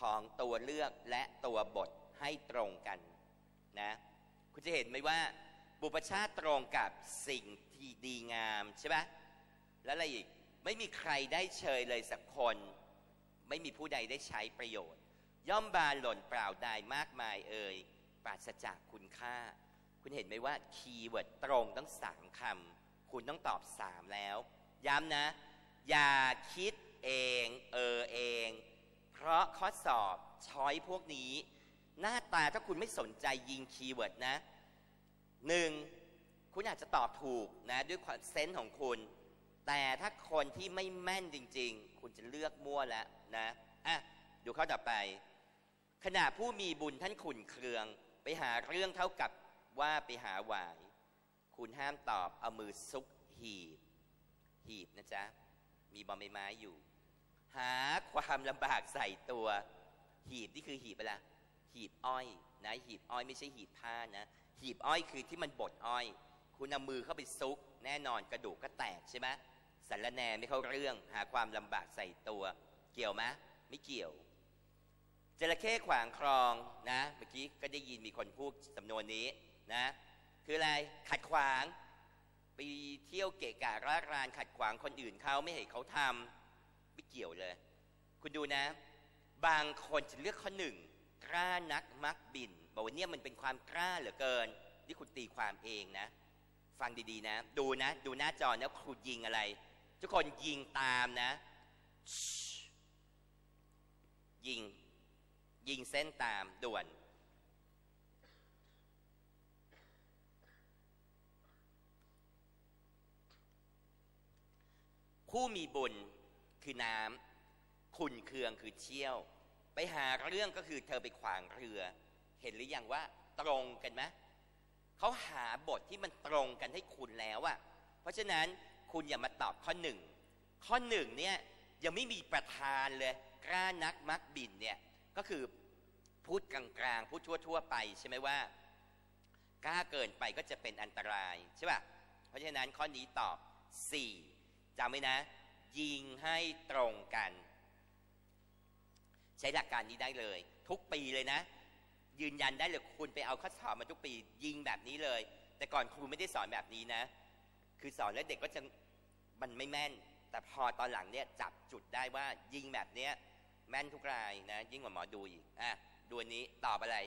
ของตัวเลือกและตัวบทให้ตรงกันนะคุณจะเห็นไหมว่า บุพชาติตรงกับสิ่งที่ดีงามใช่ไหมแล้วอะไรอีกไม่มีใครได้เชยเลยสักคน ไม่มีผู้ใดได้ใช้ประโยชน์ ย่อมบานหล่นเปล่าได้มากมายเอ่ยปราศจากคุณค่า คุณเห็นไหมว่าคีย์เวิร์ดตรงต้องสามคำคุณต้องตอบสามแล้ว ย้ำนะ อย่าคิดเอง เออเอง เพราะข้อสอบช้อยพวกนี้ หน้าตาถ้าคุณไม่สนใจยิงคีย์เวิร์ดนะหนึ่งคุณอาจจะตอบถูกนะด้วยความเซนส์ของคุณ แต่ถ้าคนที่ไม่แม่นจริง ๆ คุณจะเลือกมั่วแล้วนะอะดูข้อต่อไป ขณะผู้มีบุญท่านขุนเคือง ไปหาเรื่องเท่ากับว่าไปหาหวาย คุณห้ามตอบเอามือซุกหีบ หีบนะจ๊ะ มีบอมใบไม้อยู่ หาความลำบากใส่ตัว หีบนี่คือหีบอะไรหีบอ้อยนะหีบอ้อยไม่ใช่หีบผ้านะ หีบอ้อยคือที่มันบดอ้อย คุณเอามือเข้าไปซุก แน่นอนกระดูกก็แตกใช่ไหมสารแนไม่เข้าเรื่อง หาความลำบากใส่ตัว เกี่ยวไหมไม่เกี่ยวจระเข้ขวางคลองนะเมื่อกี้ก็ได้ยินมีคนพูดสำนวนนี้นะ คืออะไรขัดขวาง ไปเที่ยวเกะกะร้ารานขัดขวางคนอื่นเขาไม่ให้เขาทำ ไม่เกี่ยวเลย คุณดูนะ บางคนจะเลือกข้อหนึ่งกล้านักมักบินบอกว่าเนี่ยมันเป็นความกล้าเหลือเกินนี่คุณตีความเองนะ ฟังดีๆนะ ดูนะ ดูหน้าจอนะครูยิงอะไร ทุกคนยิงตามนะ ยิง ยิงเส้นตามด่วนผู้มีบุญ คือน้ำขุนเคืองคือเชี่ยว ไปหาเรื่องก็คือเธอไปขวางเรือ เห็นหรือยังว่าตรงกันไหมเขาหาบทที่มันตรงกันให้คุณแล้วอะเพราะฉะนั้นคุณอย่ามาตอบข้อหนึ่งข้อหนึ่งเนี่ยยังไม่มีประธานเลยกล้านักมักบินเนี่ยก็คือพูดกลางๆพูดทั่ว ๆ ไปใช่ไหมว่ากล้าเกินไปก็จะเป็นอันตรายใช่ป่ะเพราะฉะนั้นข้อนี้ตอบ 4จำไว้นะ ยิงให้ตรงกัน ใช้หลักการนี้ได้เลย ทุกปีเลยนะ ยืนยันได้เลยคุณไปเอาข้อสอบมาทุกปี ยิงแบบนี้เลย แต่ก่อนครูไม่ได้สอนแบบนี้นะ คือสอนแล้วเด็กก็จะมันไม่แม่น แต่พอตอนหลังเนี่ยจับจุดได้ว่ายิงแบบเนี้ยแม่นทุกรายนะ ยิ่งกว่าหมอดูอีกอะดูอันนี้ตอบอะไร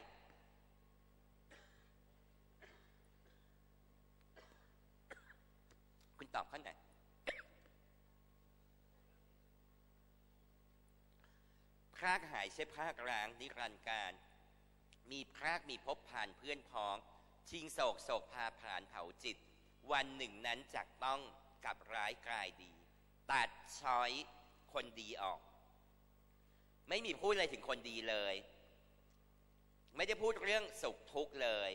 คุณตอบข้อไหน พรากหายใช่พรากร้างนิรันดร์การ มีพรากมีพบผ่านเพื่อนพ้อง ชิงโศกโศกพาผ่านเผาจิต วันหนึ่งนั้นจักต้องกับร้ายกลายดี ตัดช้อยคนดีออก ไม่มีพูดอะไรถึงคนดีเลย ไม่ได้พูดเรื่องสุขทุกข์เลย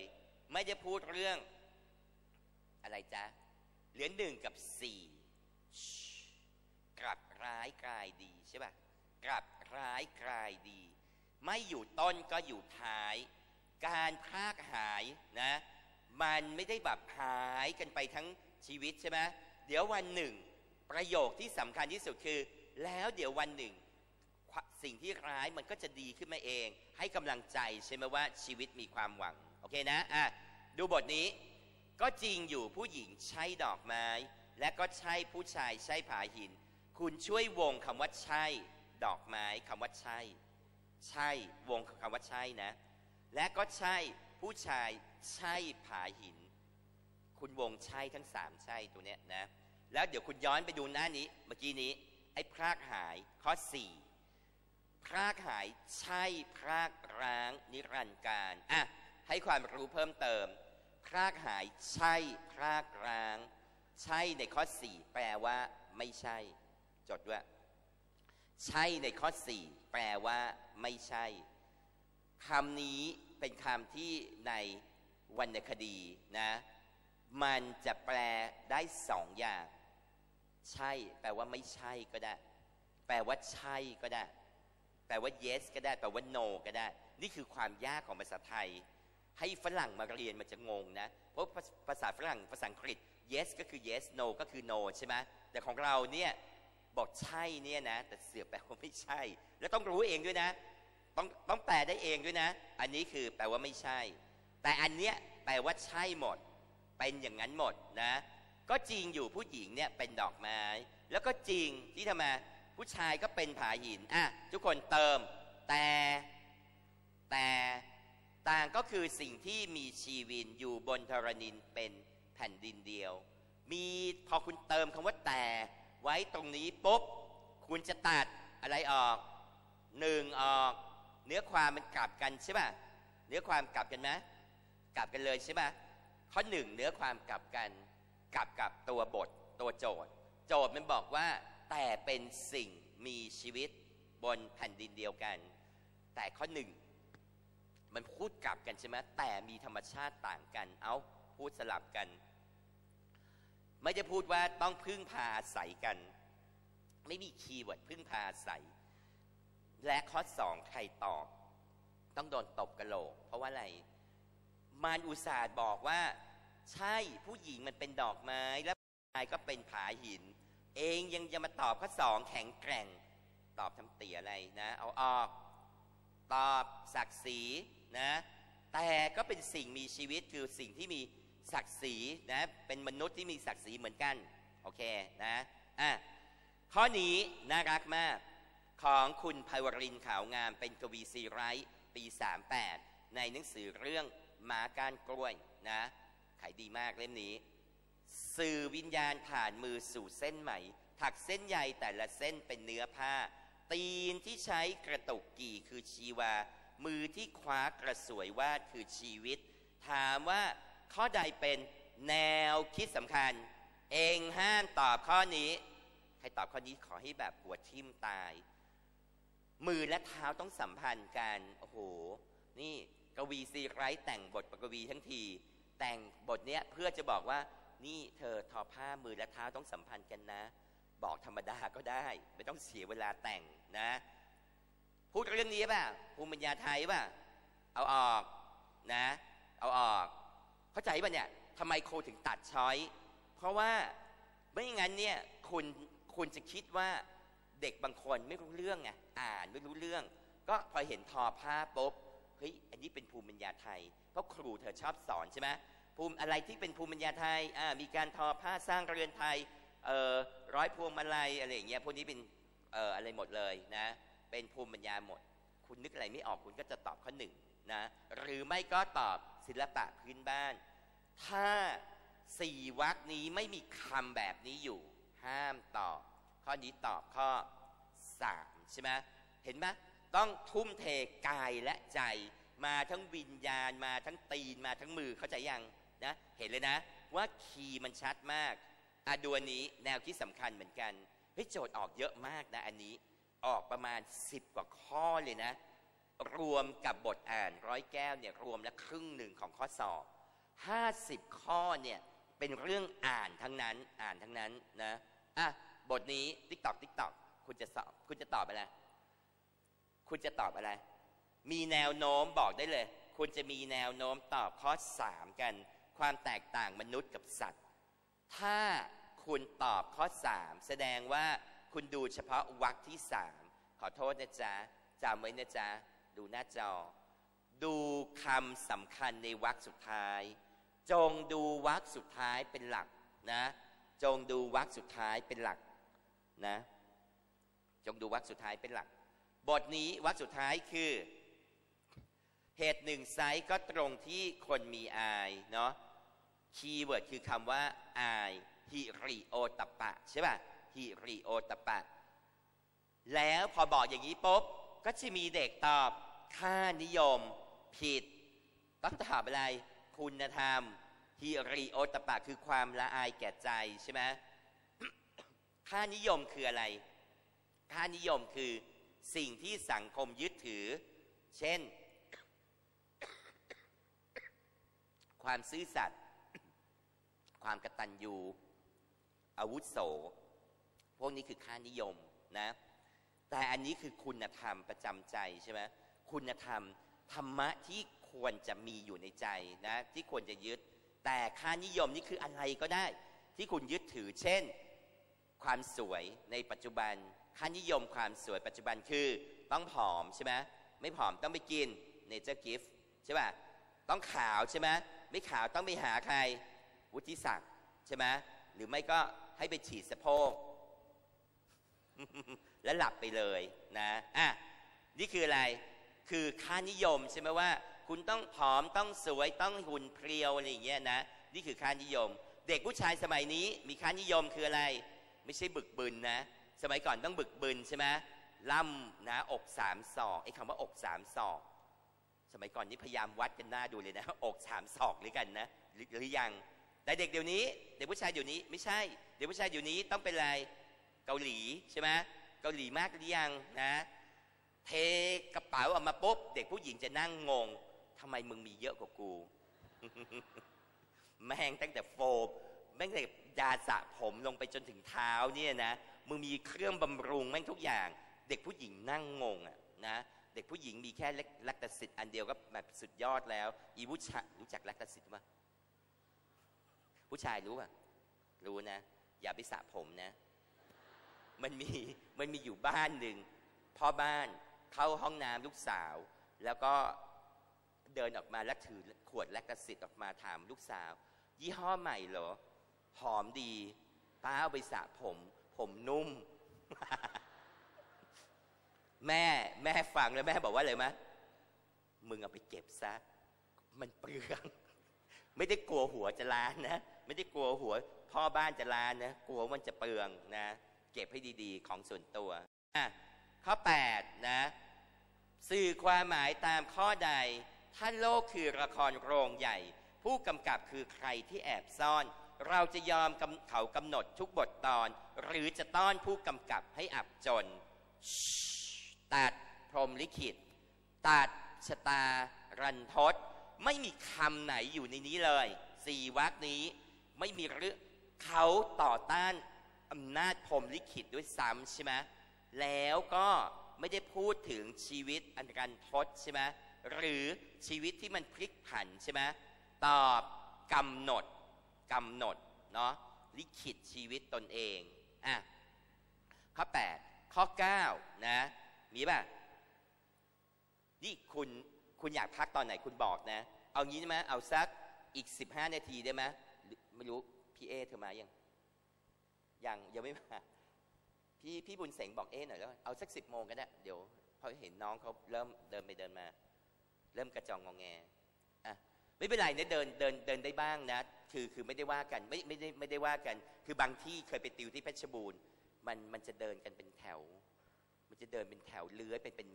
ไม่ได้พูดเรื่องอะไรจ๊ะเหลือหนึ่งกับสี่กลับร้ายกลายดีใช่ปะกลับร้ายกลายดี ไม่อยู่ต้นก็อยู่ท้าย การพากหายนะมันไม่ได้แบบหายกันไปทั้งชีวิตใช่ไหมเดี๋ยววันหนึ่ง ประโยคที่สำคัญที่สุดคือ แล้วเดี๋ยววันหนึ่ง สิ่งที่ร้ายมันก็จะดีขึ้นมาเอง ให้กำลังใจใช่ไหมว่าชีวิตมีความหวังโอเคนะอะดูบทนี้ก็จริงอยู่ผู้หญิงใช้ดอกไม้ และก็ใช่ผู้ชายใช้ผาหิน คุณช่วยวงคำว่าใช่ ดอกไม้คำว่าใช่ ใช่วงคำว่าใช่นะ และก็ใช่ผู้ชายใช่ผาหิน คุณวงใช่ทั้งสามใช่ตัวเนี้ยนะ แล้วเดี๋ยวคุณย้อนไปดูหน้านี้ เมื่อกี้นี้ ไอ้พรากหายข้อสี่พรากหายใช่พรากร้างนิรันดร์การอะให้ความรู้เพิ่มเติม พรากหายใช่พรากร้าง ใช่ในข้อสี่แปลว่า ไม่ใช่ จดด้วย ใช่ในข้อสี่แปลว่าไม่ใช่คำนี้เป็นคำที่ในวรรณคดีนะ มันจะแปลได้สองอย่าง ใช่ แปลว่าไม่ใช่ก็ได้ แปลว่าใช่ก็ได้ แปลว่า yes ก็ได้ แปลว่า no ก็ได้ นี่คือความยากของภาษาไทย ให้ฝรั่งมาเรียนมันจะงงนะ เพราะภาษาฝรั่งภาษาอังกฤษ yes ก็คือ yes no ก็คือ no ใช่ไหมแต่ของเราเนี่ย บอกใช่เนี่ยนะ แต่เสือแปลว่าไม่ใช่ แล้วต้องรู้เองด้วยนะ ต้องต้องแปลได้เองด้วยนะ อันนี้คือแปลว่าไม่ใช่ แต่อันเนี้ยแปลว่าใช่หมด เป็นอย่างนั้นหมดนะ ก็จริงอยู่ผู้หญิงเนี่ยเป็นดอกไม้ แล้วก็จริงที่ทำไมผู้ชายก็เป็นผาหินอะทุกคนเติม แต่แต่ต่างก็คือสิ่งที่มีชีวินอยู่บนธรณินเป็นแผ่นดินเดียว มีพอคุณเติมคำว่าแต่ ไว้ตรงนี้ปุ๊บ คุณจะตัดอะไรออกหนึ่งออก เนื้อความมันกลับกันใช่ป่ะเนื้อความกลับกันไหมกลับกันเลยใช่ป่ะข้อหนึ่งเนื้อความกลับกันกลับกับตัวบทตัวโจทย์ โจทย์มันบอกว่า แต่เป็นสิ่งมีชีวิตบนแผ่นดินเดียวกัน แต่ข้อหนึ่งมันพูดกลับกันใช่ไหมแต่มีธรรมชาติต่างกัน เอาพูดสลับกัน ไม่จะพูดว่าต้องพึ่งพาอาศัยกัน ไม่มีคีย์เวิร์ดพึ่งพาอาศัย และข้อสองใครตอบ ต้องโดนตบกระโหลก เพราะว่าอะไรมารอุตสาห์บอกว่า ใช่ผู้หญิงมันเป็นดอกไม้ และผู้ชายก็เป็นผาหิน เองยังจะมาตอบข้อสองแข็งแกร่ง ตอบทำเตี๋ยอะไรนะ เอาออก ตอบศักดิ์ศรีนะ แต่ก็เป็นสิ่งมีชีวิตคือสิ่งที่มี ศักดิ์ศรีนะเป็นมนุษย์ที่มีศักดิ์ศรีเหมือนกันโอเคนะอะข้อนี้น่ารักมากของคุณไพวรินขาวงามเป็นกวีซีไรต์ปี 38 ในหนังสือเรื่องหมาก้านกล้วยนะขายดีมากเล่มนี้ สื่อวิญญาณผ่านมือสู่เส้นไหม ถักเส้นใยแต่ละเส้นเป็นเนื้อผ้า ตีนที่ใช้กระตุกกี่คือชีวา มือที่คว้ากระสวยวาดคือชีวิต ถามว่า ข้อใดเป็นแนวคิดสำคัญ เองห้ามตอบข้อนี้ ใครตอบข้อนี้ขอให้แบบหัวทิ่มตาย มือและเท้าต้องสัมพันธ์กัน โอ้โห นี่กวีซีไรต์แต่งบทประกวีทั้งที แต่งบทเนี้ยเพื่อจะบอกว่า นี่เธอทอผ้ามือและเท้าต้องสัมพันธ์กันนะ บอกธรรมดาก็ได้ ไม่ต้องเสียเวลาแต่งนะ พูดเรื่องนี้ป่ะภูมิปัญญาไทยป่ะ เอาออกนะ เอาออก เข้าใจป่ะเนี่ยทำไมครูถึงตัดช้อย เพราะว่าไม่งั้นเนี่ยคุณคุณจะคิดว่าเด็กบางคนไม่รู้เรื่องไงอ่านไม่รู้เรื่อง ก็พอเห็นทอผ้าปุ๊บเฮ้ยอันนี้เป็นภูมิปัญญาไทย เพราะครูเธอชอบสอนใช่ไหมภูมิอะไรที่เป็นภูมิปัญญาไทยอ่ามีการทอผ้าสร้างเรือนไทยเอ่อร้อยพวงมาลัยอะไรอย่างเงี้ยพวกนี้เป็นเอ่ออะไรหมดเลยนะเป็นภูมิปัญญาหมด คุณนึกอะไรไม่ออกคุณก็จะตอบข้อหนึ่ง นะหรือไม่ก็ตอบศิลปะพื้นบ้าน ถ้าสี่วรรคนี้ไม่มีคำแบบนี้อยู่ ห้ามตอบ ข้อนี้ตอบข้อสามใช่ไหมเห็นไหมต้องทุ่มเทกายและใจ มาทั้งวิญญาณมาทั้งตีนมาทั้งมือเข้าใจยังนะเห็นเลยนะ ว่าคีย์มันชัดมากอะดูอันนี้แนวคิดสำคัญเหมือนกันเฮ้ยโจทย์ออกเยอะมากนะอันนี้ออกประมาณ 10 กว่าข้อเลยนะ รวมกับบทอ่านร้อยแก้วเนี่ยรวมแล้วครึ่งหนึ่งของข้อสอบ 50 ข้อเนี่ยเป็นเรื่องอ่านทั้งนั้นอ่านทั้งนั้นนะอะบทนี้ติ๊กตอกติ๊กตอกคุณจะสอบคุณจะตอบอะไรคุณจะตอบอะไร มีแนวโน้มบอกได้เลย คุณจะมีแนวโน้มตอบข้อ 3 กัน ความแตกต่างมนุษย์กับสัตว์ ถ้าคุณตอบข้อ 3 แสดงว่าคุณดูเฉพาะวรรคที่ 3 ขอโทษนะจ๊ะจำไว้นะจ๊ะ ดูหน้าจอ ดูคำสำคัญในวรรคสุดท้าย จงดูวรรคสุดท้ายเป็นหลักนะ จงดูวรรคสุดท้ายเป็นหลักนะ จงดูวรรคสุดท้ายเป็นหลัก บทนี้วรรคสุดท้ายคือ เหตุหนึ่งไซส์ก็ตรงที่คนมีอายเนาะ คีย์เวิร์ดคือคำว่าอายฮิริโอตปะใช่ป่ะฮิริโอตปะ แล้วพอบอกอย่างนี้ปุ๊บก็จะมีเด็กตอบ ค่านิยมผิด ต้องตอบอะไร คุณธรรมฮิริโอตปะคือความละอายแก่ใจใช่ไหมค่านิยมคืออะไร ค่านิยมคือสิ่งที่สังคมยึดถือ เช่น ความซื่อสัตย์ความกตัญญูอาวุโส พวกนี้คือค่านิยมนะ แต่อันนี้คือคุณธรรมประจำใจใช่ไหม คุณธรรม ธรรมะที่ควรจะมีอยู่ในใจนะที่ควรจะยึด แต่ค่านิยมนี่คืออะไรก็ได้ ที่คุณยึดถือ เช่น ความสวยในปัจจุบันค่านิยมความสวยปัจจุบันคือต้องผอมใช่ไหมไม่ผอมต้องไปกินเนเจอร์กิฟต์ใช่ป่ะต้องขาวใช่ไหมไม่ขาวต้องไปหาใคร วุฒิศักดิ์ใช่ไหมหรือไม่ก็ให้ไปฉีดสะโพกแล้วหลับไปเลยนะอะนี่คืออะไร คือค่านิยมใช่ไหมว่า คุณต้องผอมต้องสวยต้องหุ่นเพรียวอะไรอย่างเงี้ยนะนี่คือค่านิยม เด็กผู้ชายสมัยนี้มีค่านิยมคืออะไร ไม่ใช่บึกบึนนะ สมัยก่อนต้องบึกบึนใช่ไหมล่ำนะอกสามศอกไอ้คำว่าอกสามศอกสมัยก่อนนี่พยายามวัดกันหน้าดูเลยนะอกสามศอกหรือกันนะหรือหรือยังแต่เด็กเดี๋ยวนี้ เด็กผู้ชายเดี๋ยวนี้ไม่ใช่ เด็กผู้ชายเดี๋ยวนี้ต้องเป็นอะไรเกาหลีใช่ไหมเกาหลีมากหรือยังนะ เทกระเป๋าออกมาปุ๊บเด็กผู้หญิงจะนั่งงงทำไมมึงมีเยอะกว่ากู แม่งตั้งแต่โฟมแม่งแต่ยาสระผมลงไปจนถึงเท้าเนี่ยนะมึงมีเครื่องบำรุงแม่งทุกอย่าง เด็กผู้หญิงนั่งงงอะนะเด็กผู้หญิงมีแค่แลคตาซิตอันเดียวก็แบบสุดยอดแล้ว อีผู้ชายรู้จักแลคตาซิตไหมผู้ชายรู้ป่ะรู้นะ อย่าไปสระผมนะ มันมีมันมีอยู่บ้านหนึ่งพ่อบ้าน เข้าห้องน้ำลูกสาว แล้วก็เดินออกมาแล้วถือขวดแลคตาซิตออกมาถามลูกสาว ยี่ห้อใหม่เหรอ หอมดีป้าเอาไปสระผม ผมนุ่ม แม่แม่ฟังแล้วแม่บอกว่าอะไรมะมึงเอาไปเก็บซะ มันเปลือง ไม่ได้กลัวหัวจะล้านนะ ไม่ได้กลัวหัว พ่อบ้านจะล้านนะ กลัวมันจะเปลืองนะ เก็บให้ดีๆ ของส่วนตัวอะข้อ 8 นะ สื่อความหมายตามข้อใด ถ้าโลกคือละครโรงใหญ่ ผู้กำกับคือใครที่แอบซ่อน เราจะยอมเขากำหนดทุกบทตอน หรือจะต้อนผู้กำกับให้อับจน ตัดพรมลิขิต ตัดชะตา รันทด ไม่มีคำไหนอยู่ในนี้เลยสี่วรรคนี้ไม่มีเรื่องเขาต่อต้านอำนาจพรมลิขิตด้วยซ้ำใช่ไหมแล้วก็ ไม่ได้พูดถึงชีวิตอันรันทดใช่ไหมหรือชีวิตที่มันพลิกผันใช่ไหมตอบกำหนดกำหนดเนาะลิขิตชีวิตตนเองอะข้อ 8 ข้อ 9 นะ มีป่ะ นี่คุณคุณอยากพักตอนไหนคุณบอกนะ เอางี้ได้ไหมเอาสักอีก 15 นาทีได้ไหมไม่รู้ พี่เอเธอมายังยังยังไม่มา พี่พี่บุญเสงบอกเอ๊หน่อยแล้วเอาสักสิบโมงก็ได้เดี๋ยวพอเห็นน้องเขาเริ่มเดินไปเดินมา เริ่มกระจองงองแงอะไม่เป็นไรนะเดินเดินเดินได้บ้างนะ คือคือไม่ได้ว่ากันไม่ไม่ได้ไม่ได้ว่ากัน คือบางที่เคยไปติวที่เพชรบูรณ์มันมันจะเดินกันเป็นแถว มันจะเดินเป็นแถวเลื้อยเป็นเป็น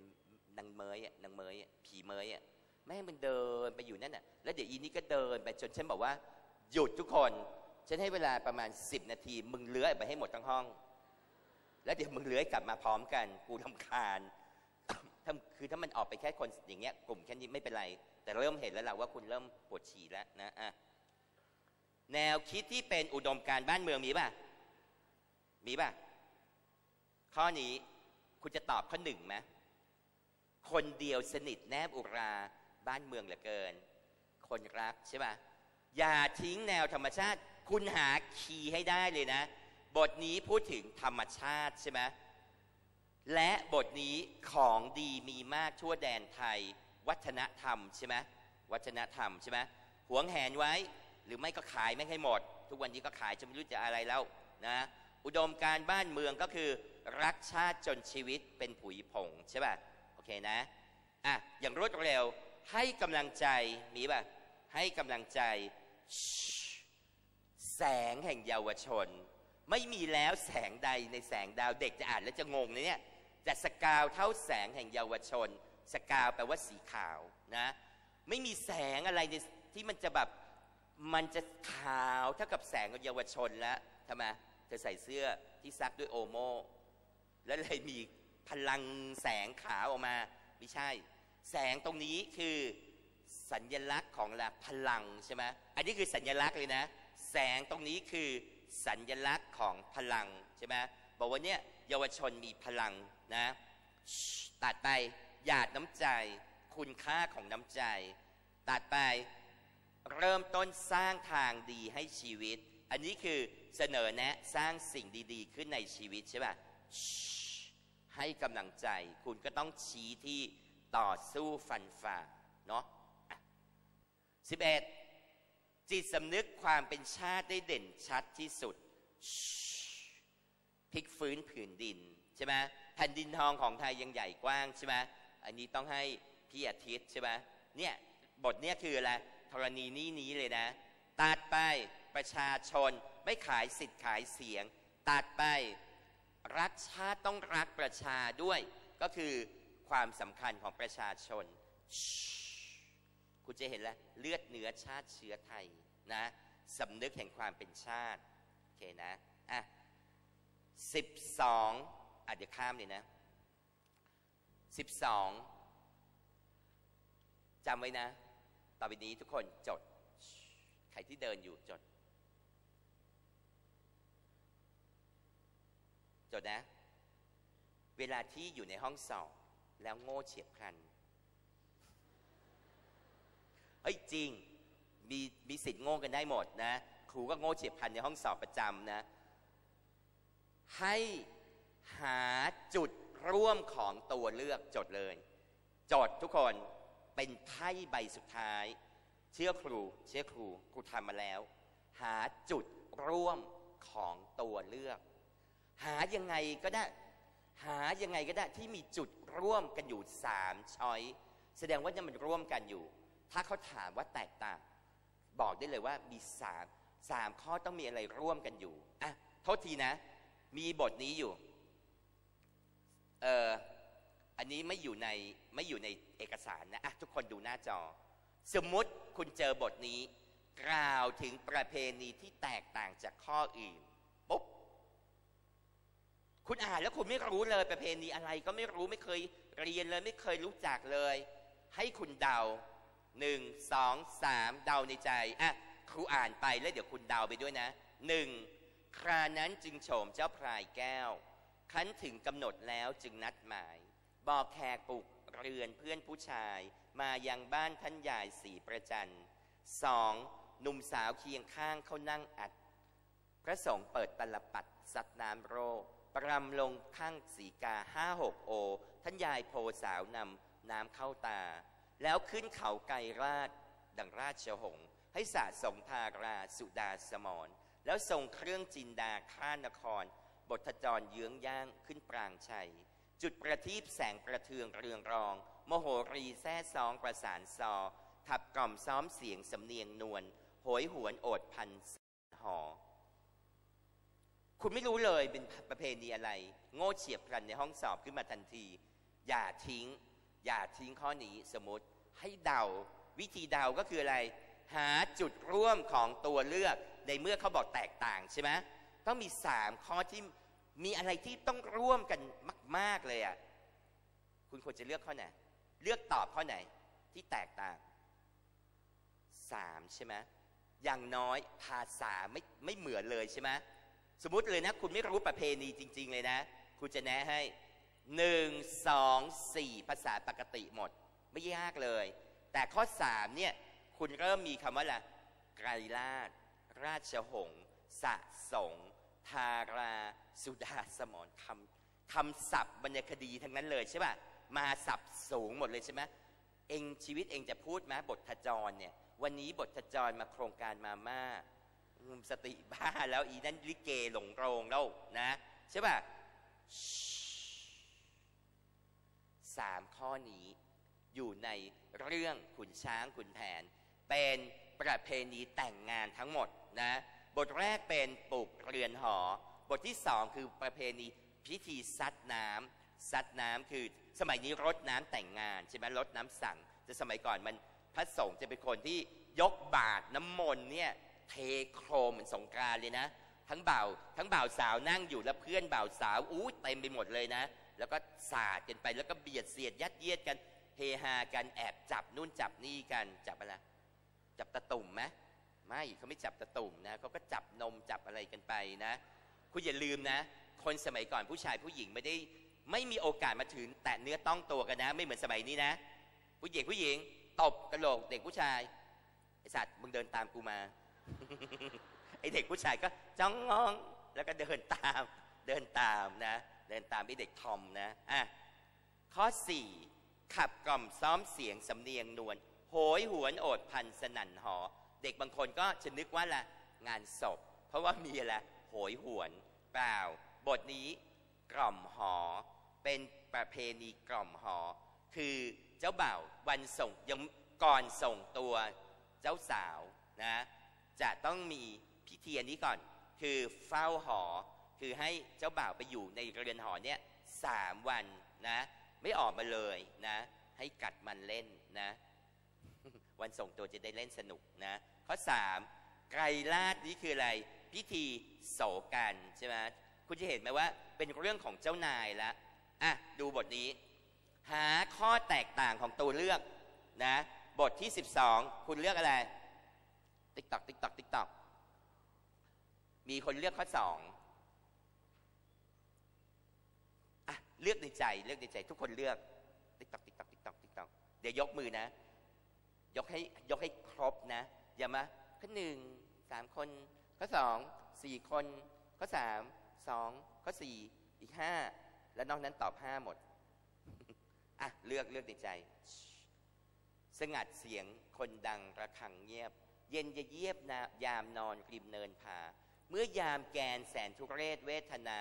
นางเมยอะนางเมยอะผีเมยอะแม่มันเดินไปอยู่นั่นอะแล้วเดี๋ยวอีนี่ก็เดินไปจนฉันบอกว่าหยุดทุกคน ฉันให้เวลาประมาณ 10 นาที มึงเลื้อยไปให้หมดทั้งห้อง แล้วเดี๋ยวมึงเลื้อยกลับมาพร้อมกัน กูทำคาญถ้าคือถ้ามันออกไปแค่คนอย่างเงี้ยกลุ่มแค่นี้ไม่เป็นไร แต่เริ่มเห็นแล้วล่ะว่าคุณเริ่มปวดฉี่แล้วนะอะแนวคิดที่เป็นอุดมการบ้านเมืองมีป่ะ มีป่ะ ข้อนี้คุณจะตอบข้อหนึ่งไหมคนเดียวสนิทแนบอุราบ้านเมืองเหลือเกิน คนรักใช่ป่ะ อย่าทิ้งแนวธรรมชาติ คุณหาคีย์ให้ได้เลยนะ บทนี้พูดถึงธรรมชาติใช่ไหมและบทนี้ของดีมีมากทั่วแดนไทย วัฒนธรรมใช่ไหมวัฒนธรรมใช่ไหมหวงแหนไว้หรือไม่ก็ขายไม่ให้หมด ทุกวันนี้ก็ขายจะไม่รู้จะอะไรแล้วนะอุดมการบ้านเมืองก็คือ รักชาติจนชีวิตเป็นผุยผงใช่ป่ะโอเคนะอะอย่างรวดเร็วให้กำลังใจมีป่ะให้กำลังใจ แสงแห่งเยาวชน ไม่มีแล้วแสงใดในแสงดาวเด็กจะอ่านแล้วจะงงเลยเนี่ยจะสกาวเท่าแสงแห่งเยาวชน สกาวแปลว่าสีขาวนะ ไม่มีแสงอะไรที่มันจะแบบมันจะขาวเท่ากับแสงของเยาวชนแล้วทำไมเธอใส่เสื้อที่ซักด้วยโอโม แล้วเลยมีพลังแสงขาวออกมา ไม่ใช่ แสงตรงนี้คือสัญญลักษณ์ของละพลังใช่ไหมอันนี้คือสัญญลักษณ์เลยนะ แสงตรงนี้คือ สัญญลักษณ์ของพลังใช่ไหมบอกว่าเนี่ยเยาวชนมีพลังนะตัดไปหยาดน้ำใจ คุณค่าของน้ำใจ ตัดไปเริ่มต้นสร้างทางดีให้ชีวิต อันนี้คือเสนอแนะสร้างสิ่งดีๆ ขึ้นในชีวิตใช่ป่ะให้กำลังใจ คุณก็ต้องชี้ที่ต่อสู้ฟันฝ่าเนาะสิบเอ็ด จิตสำนึกความเป็นชาติได้เด่นชัดที่สุดพลิกฟื้นผืนดินใช่ไหมแผ่นดินทองของไทยยังใหญ่กว้างใช่ไหมอันนี้ต้องให้พี่อาทิตย์ใช่ไหมเนี่ยบทเนี้ยคืออะไรธรณีนี้นี้เลยนะ ตัดไปประชาชนไม่ขายสิทธิ์ขายเสียง ตัดไปรักชาติต้องรักประชาด้วย ก็คือความสำคัญของประชาชน คุณจะเห็นแล้วเลือดเนื้อชาติเชื้อไทยนะสำนึกแห่งความเป็นชาติ โอเคนะ อะสิบสองอะเดี๋ยวข้ามเลยนะสิบสองจำไว้นะ ต่อไปนี้ทุกคนจด ใครที่เดินอยู่จด จดนะ เวลาที่อยู่ในห้องสอบ แล้วโง่เฉียบพลัน เฮ้ยจริงมีมีสิทธิ์โง่กันได้หมดนะ ครูก็โง่เฉียบพลันในห้องสอบประจำนะ ให้หาจุดร่วมของตัวเลือกจดเลย จดทุกคนเป็นไพ่ใบสุดท้าย เชื่อครู เชื่อครู ครูทำมาแล้ว หาจุดร่วมของตัวเลือก หายังไงก็ได้ หายังไงก็ได้ที่มีจุดร่วมกันอยู่สามช้อย แสดงว่าจะมันร่วมกันอยู่ ถ้าเขาถามว่าแตกต่าง บอกได้เลยว่ามีสามสามข้อต้องมีอะไรร่วมกันอยู่อะโทษทีนะ มีบทนี้อยู่เอออันนี้ไม่อยู่ในไม่อยู่ในเอกสารนะอะทุกคนดูหน้าจอ สมมติคุณเจอบทนี้ กล่าวถึงประเพณีที่แตกต่างจากข้ออื่นปุ๊บคุณอ่านแล้วคุณไม่รู้เลยประเพณีอะไรก็ไม่รู้ไม่เคยเรียนเลยไม่เคยรู้จักเลย ให้คุณเดา หนึ่งสองสามเดาในใจอะครูอ่านไปแล้วเดี๋ยวคุณเดาไปด้วยนะหนึ่งครานั้นจึงโฉมเจ้าพรายแก้ว คันถึงกำหนดแล้วจึงนัดหมาย บอกแขกปลุกเรือนเพื่อนผู้ชาย มายังบ้านท่านยายสีประจันสองหนุ่มสาวเคียงข้างเขานั่งอัด พระสงฆ์เปิดตลปัดสัตน้ำโรปรำลงข้างสีกาห้าหกโอ ท่านยายโพสาวนำน้ำเข้าตา แล้วขึ้นเขาไกรราช ดังราชหงให้สะสมทาราสุดาสมรแล้วทรงเครื่องจินดาข้านคร บทจรเยื้องย่างขึ้นปรางชัย จุดประทีปแสงประเทืองเรืองรองโมโหรีแซ่ซองประสานซอ ขับกล่อมซ้อมเสียงสำเนียงนวลโหยหวนโอดพันหอ คุณไม่รู้เลยเป็นประเพณีอะไร โง่เฉียบพลันในห้องสอบขึ้นมาทันที อย่าทิ้ง อย่าทิ้งข้อนี้สมมติให้เดา วิธีเดาก็คืออะไร หาจุดร่วมของตัวเลือกในเมื่อเขาบอกแตกต่างใช่ไหมต้องมีสามข้อที่มีอะไรที่ต้องร่วมกันมาก ๆเลยอะ่ะคุณควรจะเลือกข้อไหน เลือกตอบข้อไหนที่แตกต่างสามใช่ไหมอย่างน้อยภาษาไม่ไม่เหมือนเลยใช่ไหมสมมติเลยนะ คุณไม่รู้ประเพณีจริง ๆ เลยนะ คุณจะแนะให้ หนึ่งสองสี่ภาษาปกติหมด ไม่ยากเลย แต่ข้อสามเนี่ยคุณเริ่มมีคำว่าอะไกรราชราชหงสะสงทาราสุดาสมรคำคำศัพท์บรรยคดีทั้งนั้นเลยใช่ป่ะมาศัพท์สูงหมดเลยใช่ไหมเองชีวิตเองจะพูดไหมบทขจรเนี่ยวันนี้บทขจรมาโครงการมาม่าสติบ้าแล้วอีนั่นลิเกหลงโรงแล้วนะใช่ป่ะ สามข้อนี้ อยู่ในเรื่องขุนช้างขุนแผน เป็นประเพณีแต่งงานทั้งหมดนะบทแรกเป็นปลูกเรือนหอ บทที่สองคือประเพณีพิธีซัดน้ำซัดน้ำคือสมัยนี้รดน้ำแต่งงานใช่ไหมรดน้ำสั่งแต่สมัยก่อนมันพระสงฆ์จะเป็นคนที่ยกบาตรน้ำมนต์เนี่ยเทโครมเหมือนสงกรานเลยนะ ทั้งเบาทั้งเบาสาวนั่งอยู่แล้วเพื่อนเบาสาวอู้เต็มไปหมดเลยนะ แล้วก็สาดกันไปแล้วก็เบียดเสียดยัดเยียดกันเฮฮากันแอบจับนู่นจับนี่กันจับอะไรจับตะตุ่มไหมไม่เขาไม่จับตะตุ่มนะเขาก็จับนมจับอะไรกันไปนะ คุณอย่าลืมนะ คนสมัยก่อนผู้ชายผู้หญิงไม่ได้ไม่มีโอกาสมาถึงแตะเนื้อต้องตัวกันนะ ไม่เหมือนสมัยนี้นะ ผู้หญิงผู้หญิงตบกระโหลกเด็กผู้ชายไอสัตว์มึงเดินตามกูมาไอเด็กผู้ชายก็จ้องงองแล้วก็เดินตามเดินตามนะ เดินตามไอเด็กทอมนะอะข้อสี่ขับกล่อมซ้อมเสียงสำเนียงนวลโหยหวนโอดพันสนั่นหอ เด็กบางคนก็จะนึกว่าละงานศพ เพราะว่ามีอะไรโหยหวนเปล่า บทนี้กล่อมหอ เป็นประเพณีกล่อมหอ คือเจ้าบ่าววันส่งยังก่อนส่งตัวเจ้าสาวนะจะต้องมีพิธีอันนี้ก่อน คือเฝ้าหอ คือให้เจ้าบ่าวไปอยู่ในเรือนหอเนี่ยสามวันนะ ไม่ออกมาเลยนะ ให้กัดมันเล่นนะ วันส่งตัวจะได้เล่นสนุกนะ ข้อสามไกรลาดนี้คืออะไร พิธีโศกันใช่ไหมคุณจะเห็นไหมว่า เป็นเรื่องของเจ้านายละอะดูบทนี้ หาข้อแตกต่างของตัวเลือกนะ บทที่ 12 คุณเลือกอะไร ติ๊กตอกติ๊กตอกติ๊กตอกมีคนเลือกข้อสองอะ เลือกในใจ เลือกในใจ ทุกคนเลือก ติ๊กตอกติ๊กตอกติ๊กตอกติ๊กตอกเดี๋ยวยกมือนะ ยกให้ยกให้ครบนะ อย่ามาข้อหนึ่งสามคนข้อสองสี่คนข้อสามสองข้อสี่อีกห้าแล้วนอกนั้นตอบห้าหมดอะเลือกเลือกในใจ สงัดเสียงคนดังระฆังเงียบ เย็นจะเยียบนายามนอนกริมเนินผาเมื่อยามแกนแสนทุเรศเวทนา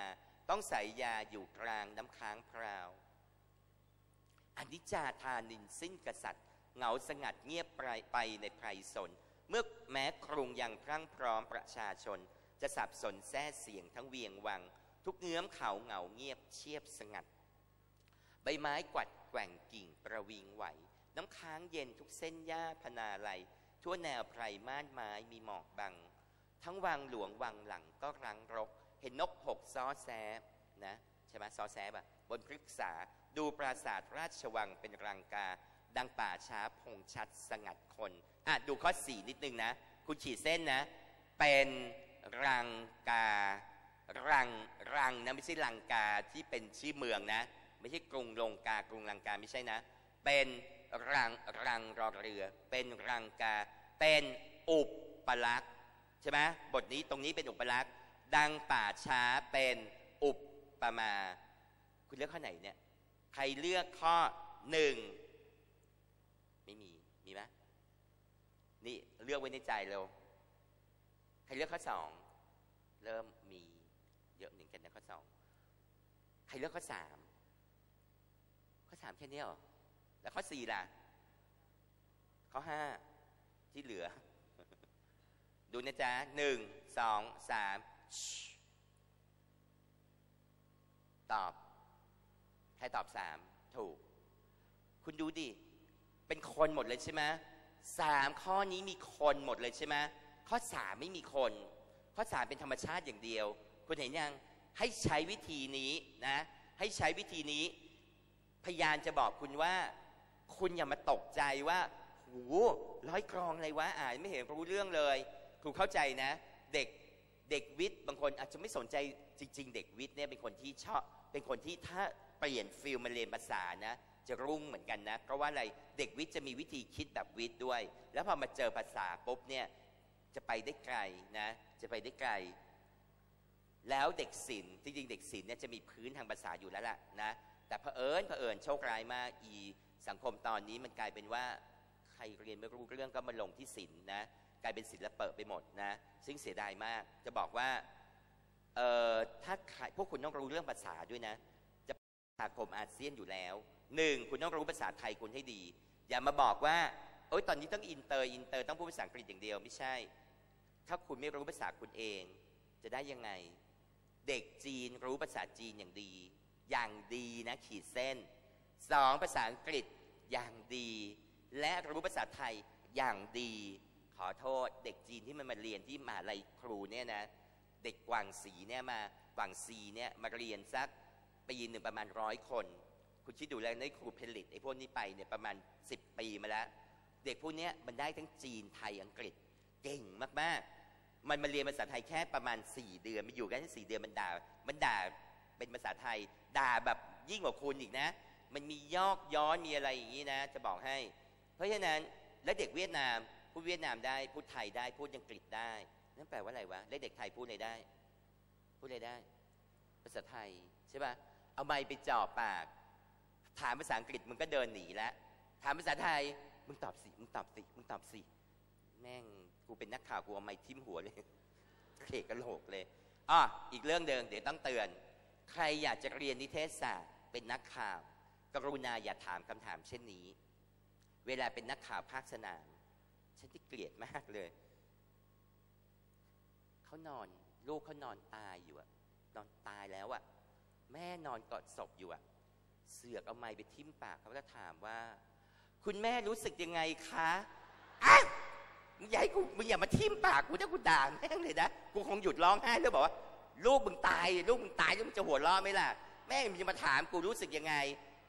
ต้องใส่ยาอยู่กลางน้ำค้างพราวอนิจจาทานินสิ้นกษัตริย์เหงาสงัดเงียบไปในไพรสน เมื่อแม้กรุงยังพรั่งพร้อมประชาชน จะสับสนแท้เสียงทั้งเวียงวัง ทุกเงื้อมเขาเหงาเงียบเชียบสงัด ใบไม้กวัดแกว่งกิ่งประวิงไหว น้ำค้างเย็นทุกเส้นหญ้าพนาลัยทั่วแนวไพรม่านไม้มีหมอกบัง ทั้งวังหลวงวังหลังก็รังรก เห็นนกหกซอแซนะใช่ไหมซอแซบอะบนพฤกษาดูปราสาทราชวังเป็นรังกา ดังป่าช้าพงชัดสงัดคนอะดูข้อสี่นิดนึงนะ คุณขีดเส้นนะ เป็นรังการังรังนะไม่ใช่ลังกาที่เป็นชื่อเมืองนะ ไม่ใช่กรุงลงกากรุงลังกาไม่ใช่นะ เป็นรังรังรอเรือ เป็นรังกา เป็นอุปปลักษณ์ใช่ไหมบทนี้ตรงนี้เป็นอุปลักษณ์ ดังป่าช้าเป็นอุปปมา คุณเลือกข้อไหนเนี่ย ใครเลือกข้อหนึ่งไม่มี มีไหมนี่เลือกไว้ในใจเร็ว ใครเลือกข้อสองเริ่มมีเยอะหนึ่งกันนะข้อสองใครเลือกข้อสามข้อสามแค่นี้หรอ แล้วข้อสี่ล่ะ ข้อห้าที่เหลือ ดูนะจ๊ะหนึ่งสองสาม ตอบ ใครตอบสามถูก คุณดูดิ เป็นคนหมดเลยใช่ไหมสามข้อนี้มีคนหมดเลยใช่ไหมข้อสามไม่มีคน ข้อสามเป็นธรรมชาติอย่างเดียว คุณเห็นยังให้ใช้วิธีนี้นะ ให้ใช้วิธีนี้ พยานจะบอกคุณว่า คุณอย่ามาตกใจว่าโหร้อยกรองอะไรวะอ่านไม่เห็นรู้เรื่องเลย ครูเข้าใจนะ เด็ก เด็กวิทย์บางคนอาจจะไม่สนใจจริง ๆ เด็กวิทย์เนี่ยเป็นคนที่ชอบเป็นคนที่ถ้าเปลี่ยนฟิลมาเรียนภาษานะ จะรุ่งเหมือนกันนะเพราะว่าอะไรเด็กวิทย์จะมีวิธีคิดแบบวิทย์ด้วย แล้วพอมาเจอภาษาปุ๊บเนี่ยจะไปได้ไกลนะจะไปได้ไกล แล้วเด็กศิลป์จริงๆ เด็กศิลป์เนี่ยจะมีพื้นทางภาษาอยู่แล้วล่ะนะแต่เผอิญเผอิญโชคร้ายมากอีสังคมตอนนี้มันกลายเป็นว่าใครเรียนไม่รู้เรื่องก็มาลงที่ศิลป์นะ กลายเป็นศิลปะไปหมดนะซึ่งเสียดายมากจะบอกว่าเอ่อถ้าใครพวกคุณต้องรู้เรื่องภาษาด้วยนะ จะสากมอาเซียนอยู่แล้วหนึ่งคุณต้องรู้ภาษาไทยคุณให้ดี อย่ามาบอกว่าโอ๊ยตอนนี้ต้องอินเตอร์อินเตอร์ต้องพูดภาษาอังกฤษอย่างเดียวไม่ใช่ ถ้าคุณไม่รู้ภาษาคุณเอง จะได้ยังไง เด็กจีนรู้ภาษาจีนอย่างดี อย่างดีนะขีดเส้นสองภาษาอังกฤษอย่างดี และรู้ภาษาไทยอย่างดี ขอโทษเด็กจีนที่มันมาเรียนที่มหาลัยครูเนี่ยนะเด็กกวางสีเนี่ยมากวางซีเนี่ยมาเรียนสักปีหนึ่งประมาณร้อยคน คุณคิดดูแล้วในครูผลิตไอ้พวกนี้ไปเนี่ยประมาณ 10 ปีมาแล้ว เด็กพวกนี้มันได้ทั้งจีนไทยอังกฤษเก่งมากๆ มันมาเรียนภาษาไทยแค่ประมาณ 4 เดือนมันอยู่กันแค่สี่เดือนมันด่า มันด่าเป็นภาษาไทย ด่าแบบยิ่งกว่าคุณอีกนะ มันมียอกย้อนมีอะไรอย่างนี้นะ จะบอกให้ เพราะฉะนั้นและเด็กเวียดนาม พูดเวียดนามได้ พูดไทยได้ พูดอังกฤษได้ นั่นแปลว่าอะไรวะแล้วเด็กไทยพูดอะไรได้ พูดอะไรได้ ภาษาไทยใช่ปะเอาไม้ไปจ่อปาก ถามภาษาอังกฤษมึงก็เดินหนีแล้ว ถามภาษาไทย มึงตอบสิ มึงตอบสิ มึงตอบสิ แม่ง กูเป็นนักข่าวกูเอาไม้ทิ่มหัวเลยเคกกระโหลกเลยอะอีกเรื่องเดิมเดี๋ยวต้องเตือน ใครอยากจะเรียนนิเทศศาสตร์ เป็นนักข่าว กรุณาอย่าถามคำถามเช่นนี้ เวลาเป็นนักข่าวภาคสนาม ฉันที่เกลียดมากเลย เขานอน ลูกเขานอนตายอยู่อะนอนตายแล้วอะแม่นอนกอดศพอยู่อะเสือกเอาไม้ไปทิ่มปากเขาก็ถามว่า คุณแม่รู้สึกยังไงคะอะมึงอย่าให้กูมึงอย่ามาทิ่มปากกูถ้ากูด่าแม่งเลยนะกูคงหยุดร้องไห้แล้วบอกว่า ลูกมึงตาย ลูกมึงตายแล้วมึงจะหัวเราะไหมล่ะแม่มึงจะมาถามกูรู้สึกยังไง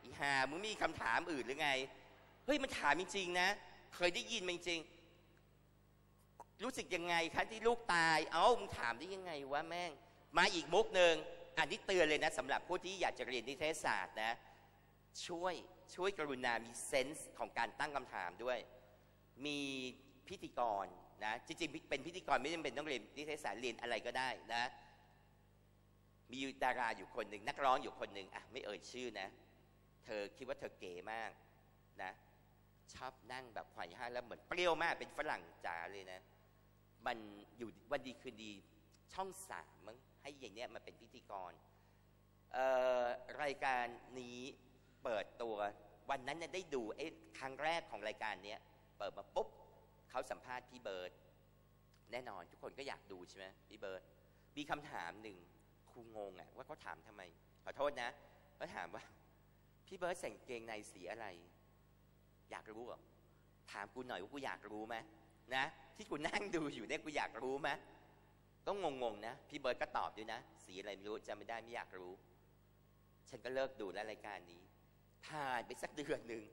อีห่ามึงมีคำถามอื่นหรือไงเฮ้ยมันถามจริงๆนะ เคยได้ยินมาจริง รู้สึกยังไงคะที่ลูกตาย เอ้ามึงถามได้ยังไงวะแม่ง มาอีกมุกหนึ่งอันนี้เตือนเลยนะสำหรับผู้ที่อยากจะเรียนนิเทศศาสตร์นะ ช่วยช่วยกรุณามีเซนส์ของการตั้งคำถามด้วย มีพิธีกรนะจริงๆเป็นพิธีกรไม่จำเป็นต้องเรียนนิเทศศาสตร์เรียนอะไรก็ได้นะ มีดาราอยู่คนหนึ่งนักร้องอยู่คนหนึ่งอะไม่เอ่ยชื่อนะ เธอคิดว่าเธอเก๋มากนะชอบนั่งแบบไขว่ห้างแล้วเหมือนเปรี้ยวมากเป็นฝรั่งจ๋าเลยนะ มันอยู่วันดีคืนดีช่องสามมั้งให้อย่างเนี้ยมาเป็นพิธีกรรายการนี้เปิดตัววันนั้นเนี่ยได้ดูไอ้ครั้งแรกของรายการเนี้ยเปิดมาปุ๊บเขาสัมภาษณ์พี่เบิร์ดแน่นอนทุกคนก็อยากดูใช่ไหมพี่เบิร์ดมีคำถามหนึ่งครูงงอะว่าเขาถามทำไมขอโทษนะเขาถามว่า พี่เบิร์ดใส่งเกงในสีอะไร อยากรู้เหรอถามกูหน่อยว่ากูอยากรู้ไหมนะ ที่กูนั่งดูอยู่เนี่ยกูอยากรู้ไหมก็งงๆนะ พี่เบิร์ดก็ตอบด้วยนะ สีอะไรไม่รู้จำไม่ได้ไม่อยากรู้ ฉันก็เลิกดูแล้วรายการนี้ผ่านไปสักเดือนหนึ่ง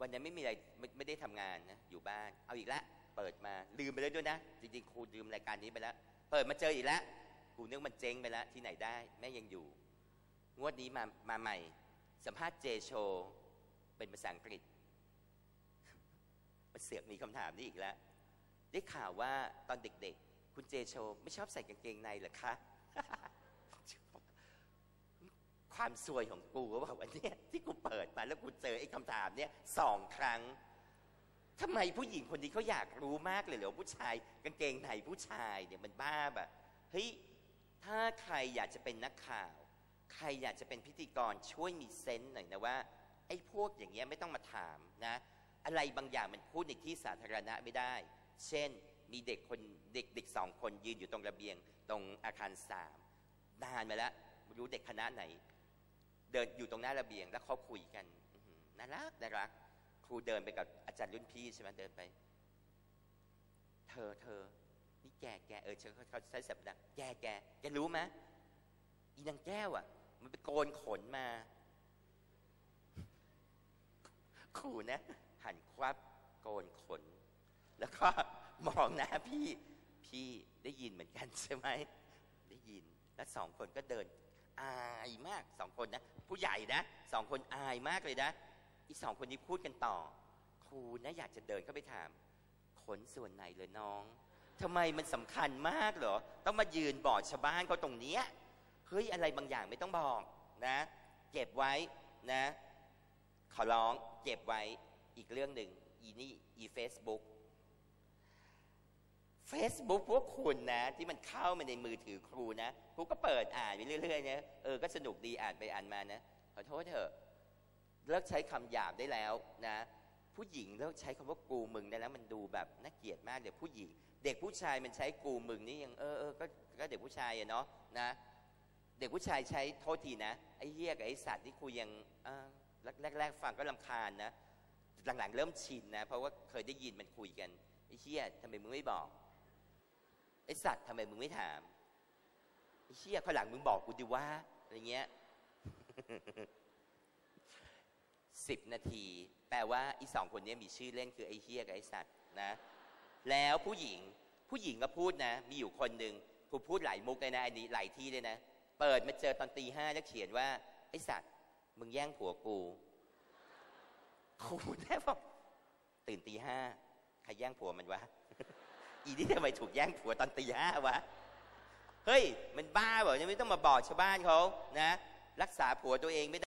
วันนั้นไม่มีอะไรไม่ไม่ได้ทำงานนะอยู่บ้าน เอาอีกแล้วเปิดมาลืมไปแล้วด้วยนะ จริงๆครูลืมรายการนี้ไปแล้ว เปิดมาเจออีกแล้วกูนึกมันเจ๊งไปแล้วที่ไหนได้ แม่ยังอยู่ งวดนี้มามาใหม่ สัมภาษณ์เจโชเป็นภาษาอังกฤษมันเสือกมีคำถามนี้อีกแล้ว ได้ข่าวว่าตอนเด็กๆ คุณเจโชไม่ชอบใส่กางเกงในเหรอคะ ความซวยของกูก็บอกว่าเนี่ยที่กูเปิดมาแล้วกูเจอไอ้คำถามเนี่ยสองครั้งทำไมผู้หญิงคนนี้เขาอยากรู้มากเลยเหรอผู้ชายกางเกงในผู้ชายเนี่ยมันบ้าแบบเฮ้ยถ้าใครอยากจะเป็นนักข่าว ใครอยากจะเป็นพิธีกรช่วยมีเซนส์หน่อยนะว่าไอ้พวกอย่างเงี้ยไม่ต้องมาถามนะ อะไรบางอย่างมันพูดในที่สาธารณะไม่ได้ เช่นมีเด็กคนเด็กเด็กสองคนยืนอยู่ตรงระเบียง ตรงอาคารสามนานมาแล้วรู้เด็กคณะไหน เดินอยู่ตรงหน้าระเบียงแล้วเขาคุยกันน่ารักน่ารักครูเดินไปกับอาจารย์รุ่นพี่ใช่ไหมเดินไป เธอเธอนี่แกแกเออเขาเขาใช้สับดังแกแกแกรู้ไหมอีนางแก้วอะ มันไปโกนขนมาครูนะ หันควับโกนขน แล้วก็มองหน้าพี่พี่ได้ยินเหมือนกันใช่ไหมได้ยิน แล้วสองคนก็เดิน อายมากสองคนนะผู้ใหญ่นะสองคนอายมากเลยนะอีสองคนนี้พูดกันต่อ ครูนะอยากจะเดินเข้าไปถาม ขนส่วนไหนเลยน้องทำไมมันสำคัญมากเหรอ ต้องมายืนบอกชาวบ้านเขาตรงเนี้ยเฮ้ยอะไรบางอย่างไม่ต้องบอกนะ เก็บไว้นะ ขอร้องเก็บไว้อีกเรื่องหนึ่งอีนี่อีเฟซบุ๊ก เฟซบุ๊กพวกคุณนะ ที่มันเข้ามาในมือถือครูนะครูก็เปิดอ่านไปเรื่อยๆนะเออก็สนุกดีอ่านไปอ่านมานะขอโทษเถอะเลิกใช้คำหยาบได้แล้วนะ ผู้หญิงเลิกใช้คำว่ากูมึงได้แล้วมันดูแบบน่าเกลียดมากเดี๋ยวผู้หญิง เด็กผู้ชายมันใช้กูมึงนี่ยังเออเออก็ก็เด็กผู้ชายอะเนาะนะ เด็กผู้ชายใช้โทษทีนะไอ้เหี้ยกับไอ้สัตว์ที่ครูยังแรกๆฟังก็ลำคาญนะหลังๆเริ่มชินนะ เพราะว่าเคยได้ยินมันคุยกันไอ้เหี้ยทำไมมึงไม่บอก ไอ้สัตว์ทำไมมึงไม่ถามไอ้เหี้ยข้าหลังมึงบอกกูดิว่าอะไรเงี้ยสิบนาที แปลว่าอีสองคนนี้มีชื่อเล่นคือไอ้เฮียกับไอ้สัตว์นะ แล้วผู้หญิงผู้หญิงก็พูดนะ มีอยู่คนหนึ่งครูพูดหลายมุกเลยนะอันนี้หลายที่เลยนะ เปิดมาเจอตอนตีห้าแล้วเขียนว่า ไอ้สัตว์มึงแย่งผัวกูครูแน่บอกตื่นตีห้าใครแย่งผัวมันวะ อีนี่ทำไมถูกแย่งผัวตอนตีห้าวะ เฮ้ย มันบ้าเปล่ายังไม่ต้องมาบอกชาวบ้านเขานะ รักษาผัวตัวเองไม่ได้